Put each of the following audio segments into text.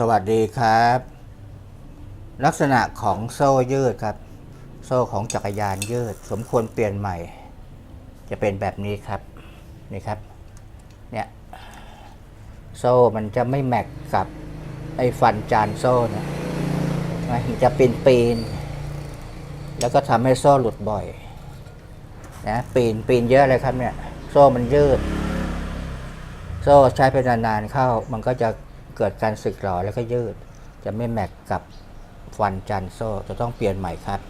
สวัสดีครับ ลักษณะของโซ่ยืดครับ โซ่ของจักรยานยืด สมควรเปลี่ยนใหม่ จะเป็นแบบนี้ครับนี่ครับเนี่ยโซ่มันจะไม่แม็กกับไอ้ฟันจานโซ่เนี่ยมันจะปีนปีนๆแล้วก็ทำให้โซ่หลุดบ่อยนะปีนปีนเยอะเลยครับเนี่ยโซ่มันยืด โซ่ใช้ไปนานๆเข้ามันก็จะ เกิดการสึกหรอแล้วก็ยืด จะไม่แม็กกับฟันจันโซ่จะต้องเปลี่ยนใหม่ครับ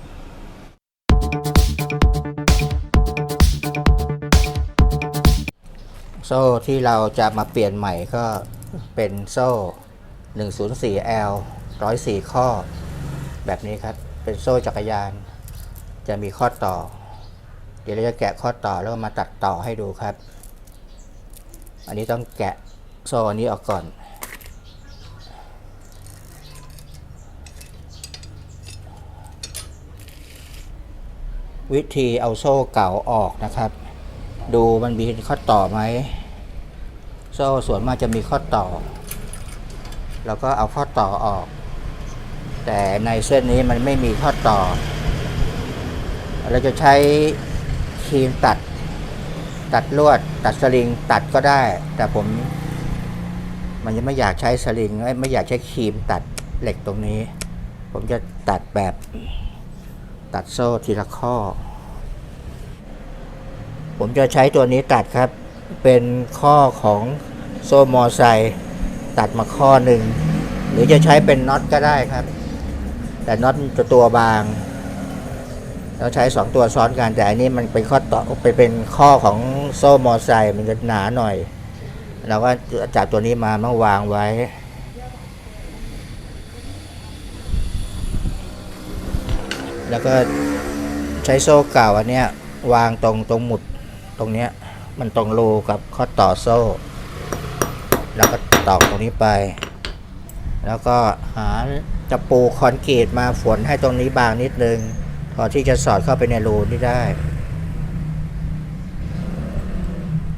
โซ่ที่เราจะมาเปลี่ยนใหม่ก็เป็นโซ่ 104L 104 ข้อ แบบนี้ครับ เป็นโซ่จักรยาน จะมีข้อต่อ เดี๋ยวเราจะแกะข้อต่อแล้วมาตัดต่อให้ดูครับ อันนี้ต้องแกะโซ่อันนี้ออกก่อน วิธีเอาโซ่เก่าออกนะครับ ดูมันมีข้อต่อไหมโซ่ส่วนมากจะมีข้อต่อ แล้วก็เอาข้อต่อออก แต่ในเส้นนี้มันไม่มีข้อต่อ เราจะใช้ครีมตัด ตัดลวด ตัดสลิงตัดก็ได้ แต่ผม มันยังไม่อยากใช้สลิงไม่อยากใช้ครีมตัดเหล็กตรงนี้ ผมจะตัดแบบ ตัดโซ่ทีละข้อ ผมจะใช้ตัวนี้ตัดครับ เป็นข้อของโซ่มอไซค์ตัดมาข้อหนึ่ง หรือจะใช้เป็นน็อตก็ได้ครับ แต่น็อตจะตัวบางเราใช้สองตัวซ้อนกัน แต่อันนี้มันเป็นข้อต่อไปเป็นข้อของโซ่มอไซค์มันจะหนาหน่อย เราก็จับตัวนี้มามาวางไว้ แล้วก็ใช้โซ่เก่าอันเนี้ยวางตรงตรงหมุดตรงเนี้ยมันตรงรูกับข้อต่อโซ่ แล้วก็ตอกตรงนี้ไป แล้วก็หาจะปูคอนกรีตมาฝนให้ตรงนี้บางนิดนึงพอที่จะสอดเข้าไปในรูนี่ได้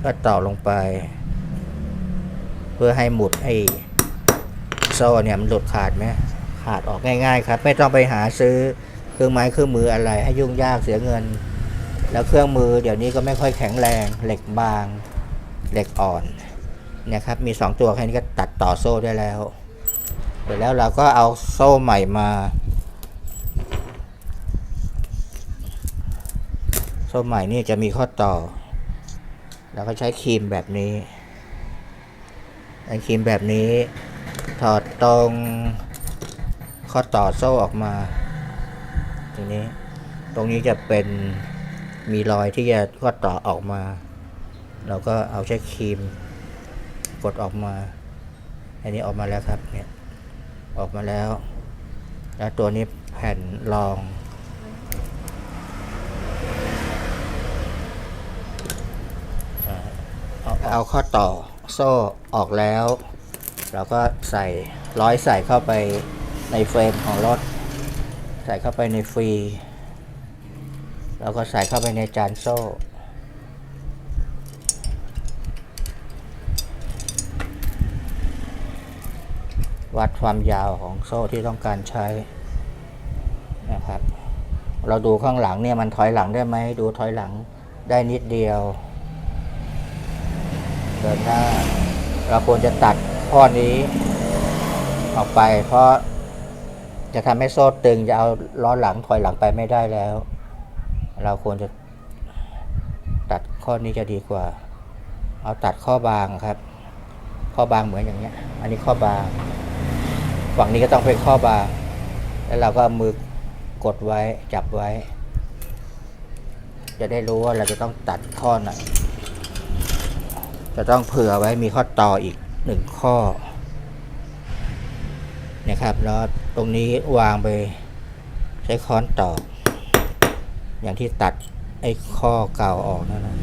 ก็ต่อลงไป เพื่อให้หมุดไอ้โซ่เนี่ยมันหลุดขาดไหมขาดออกง่ายๆครับ ไม่ต้องไปหาซื้อ เครื่องไม้เครื่องมืออะไร ให้ยุ่งยากเสียเงิน แล้วเครื่องมือเดี๋ยวนี้ก็ไม่ค่อยแข็งแรง เหล็กบาง เหล็กอ่อนนี่ยครับมี 2 ตัวแค่นี้ก็ตัดต่อโซ่ได้แล้วเสร็จแล้วเราก็เอาโซ่ใหม่มา โซ่ใหม่นี่จะมีข้อต่อแล้วก็ใช้ครีมแบบนี้ไอ้ครีมแบบนี้ถอดตรงข้อต่อโซ่ออกมา ตรงนี้ ตรงนี้จะเป็นมีรอยที่จะข้อต่อออกมา เราก็เอาใช้ครีม กดออกมา อันนี้ออกมาแล้วครับเนี่ยออกมาแล้ว แล้วตัวนี้แผ่นรอง เอาเอาข้อต่อโซ่ออกแล้ว เราก็ใส่ร้อยใส่เข้าไปในเฟรมของรถ ใส่เข้าไปในฟรี แล้วก็ใส่เข้าไปในจานโซ่ วัดความยาวของโซ่ที่ต้องการใช้นะครับ เราดูข้างหลังเนี่ยมันถอยหลังได้ไหมดูถอยหลังได้นิดเดียวเดินหน้าเราควรจะตัดข้อนี้ออกไปเพราะ จะทำให้โซ่ตึงจะเอาล้อหลังถอยหลังไปไม่ได้แล้ว เราควรจะตัดข้อนี้จะดีกว่า เอาตัดข้อบางครับ ข้อบางเหมือนอย่างเงี้ย อันนี้ข้อบางฝั่งนี้ก็ต้องเป็นข้อบาง แล้วเราก็มือกดไว้จับไว้ จะได้รู้ว่าเราจะต้องตัดข้อไหนจะต้องเผื่อไว้มีข้อต่ออีกหนึ่งข้อนะครับแล้ว ตรงนี้วางไปใช้ค้อนตอกอย่างที่ตัดไอ้ข้อเก่าออกนั่นนะ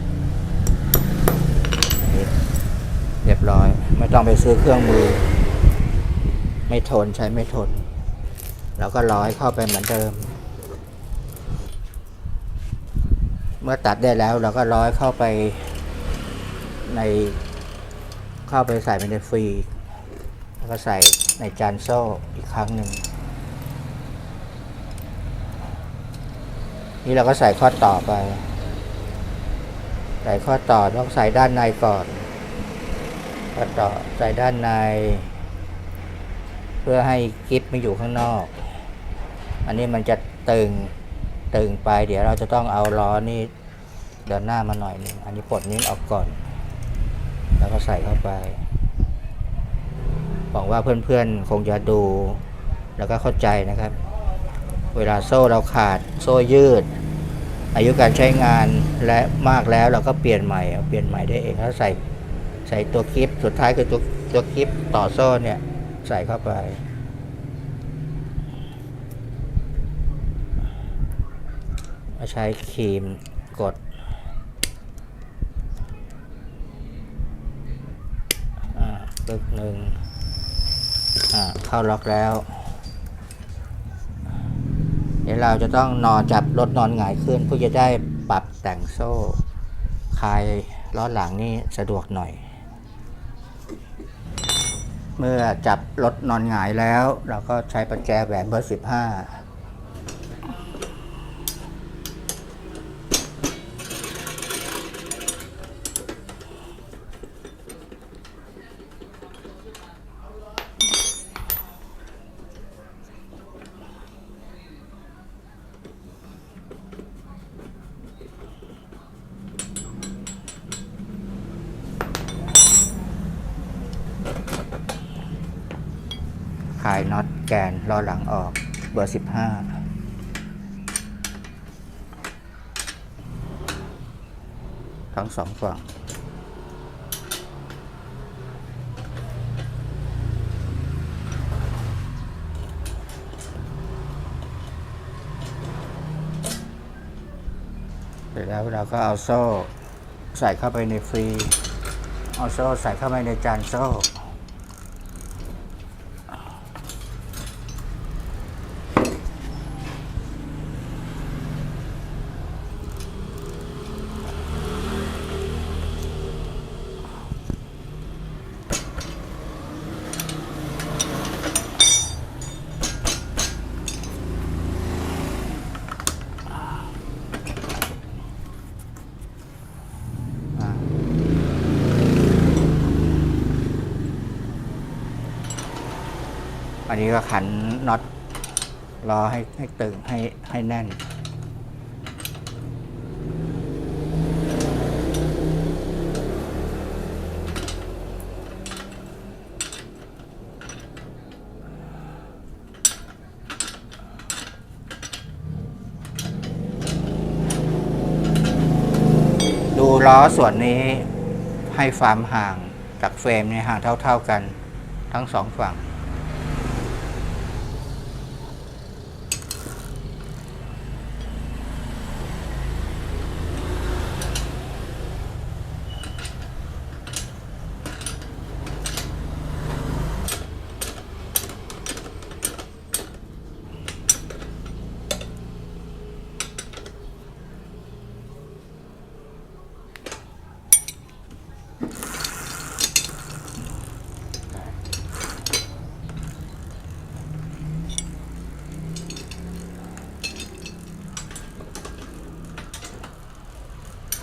เรียบร้อย ไม่ต้องไปซื้อเครื่องมือ ไม่ทนใช้ไม่ทน แล้วก็ร้อยเข้าไปเหมือนเดิม เมื่อตัดได้แล้วเราก็ร้อยเข้าไปใน เข้าไปใส่ไปในฟรีแล้วก็ใส่ ในจานโซ่อีกครั้งหนึ่ง นี่เราก็ใส่ข้อต่อไป ใส่ข้อต่อต้องใส่ด้านในก่อนข้อต่อใส่ด้านใน เพื่อให้กิฟไม่อยู่ข้างนอก อันนี้มันจะตึงตึงไป เดี๋ยวเราจะต้องเอาล้อนี่เดินหน้ามาหน่อยหนึงอันนี้ปลดนิ้วออกก่อน แล้วก็ใส่เข้าไป หวังว่าเพื่อนๆ คงจะดูแล้วก็เข้าใจนะครับ เวลาโซ่เราขาดโซ่ยืด อายุการใช้งานและมากแล้วเราก็เปลี่ยนใหม่เปลี่ยนใหม่ได้เองแล้วใส่ใส่ตัวคลิปสุดท้ายคือตัวตัวคลิปต่อโซ่เนี่ยใส่เข้าไปใช้ครีมกดอ่าปึ๊กหนึ่ง เข้าล็อกแล้ว เดี๋ยวเราจะต้องนอนจับรถนอนหงายขึ้นเพื่อจะได้ปรับแต่งโซ่คลายล้อหลังนี่สะดวกหน่อย เมื่อจับรถนอนหงายแล้ว เราก็ใช้ประแจแหวนเบอร์15คลาายน็อตแกนล้อหลังออกเบอร์ 15ทั้งสองฝั่ง เสร็จแล้วเราก็เอาโซ่ใส่เข้าไปในฟรี เอาโซ่ใส่เข้าไปในจานโซ่ นี้ก็ขันน็อตรอให้ให้ตึงให้ให้แน่น ดูล้อส่วนนี้ให้ความห่างจากเฟรมเนี่ยห่างเท่า ๆกันทั้งสองฝั่ง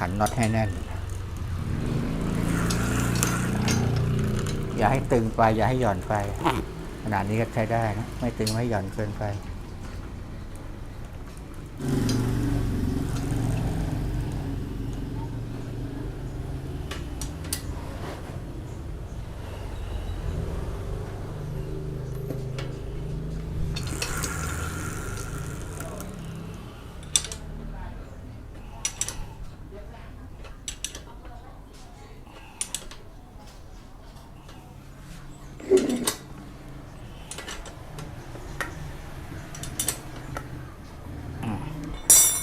ขันน็อตให้แน่น อย่าให้ตึงไป อย่าให้หย่อนไป ขนาดนี้ก็ใช้ได้นะ ไม่ตึงไม่หย่อนเกินไป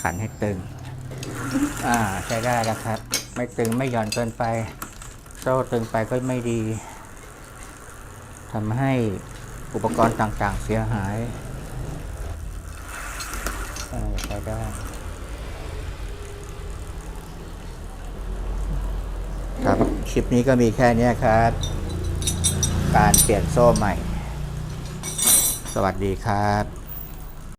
ขันให้ตึง อ่าใช้ได้แล้วครับ ไม่ตึงไม่หย่อนเกินไป โซ่ตึงไปก็ไม่ดีทำให้อุปกรณ์ต่างๆ เสียหายเออใช้ได้ครับคลิปนี้ก็มีแค่เนี้ยครับ การเปลี่ยนโซ่ใหม่ สวัสดีครับ